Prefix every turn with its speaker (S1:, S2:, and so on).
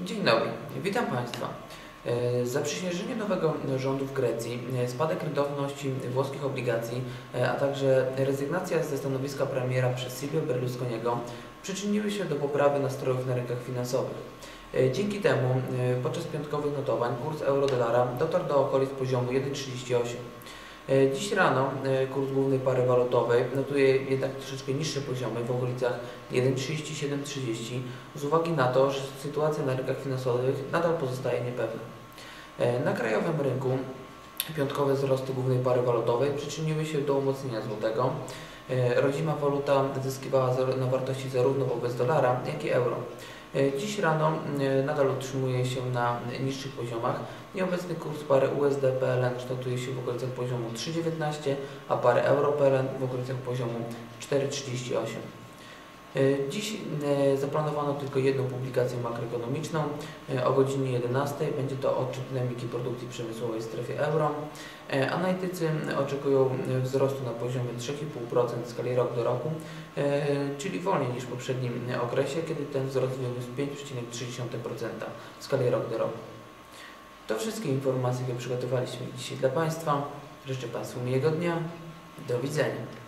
S1: Dzień dobry, witam Państwa. E, Zaprzysiężenie nowego rządu w Grecji, e, spadek rentowności włoskich obligacji, e, a także rezygnacja ze stanowiska premiera przez Silvio Berlusconiego przyczyniły się do poprawy nastrojów na rynkach finansowych. Dzięki temu podczas piątkowych notowań kurs euro-dolara dotarł do okolic poziomu 1,38. E, Dziś rano e, kurs głównej pary walutowej notuje jednak troszeczkę niższe poziomy w okolicach 1,3730 z uwagi na to, że sytuacja na rynkach finansowych nadal pozostaje niepewna. E, Na krajowym rynku piątkowe wzrosty głównej pary walutowej przyczyniły się do umocnienia złotego. E, Rodzima waluta zyskiwała na wartości zarówno wobec dolara, jak i euro. E, Dziś rano e, nadal utrzymuje się na niższych poziomach i obecny kurs pary USD-PLN kształtuje się w okolicach poziomu 3,19, a pary euro-PLN w okolicach poziomu 4,38. E, Dziś e, zaplanowano tylko jedną publikację makroekonomiczną. E, O godzinie 11 będzie to odczyt dynamiki produkcji przemysłowej w strefie euro. Analitycy oczekują wzrostu na poziomie 3,5% w skali rok do roku, czyli wolniej niż w poprzednim okresie, kiedy ten wzrost wyniósł 5,3% w skali rok do roku. To wszystkie informacje, jakie przygotowaliśmy dzisiaj dla Państwa. Życzę Państwu miłego dnia. Do widzenia.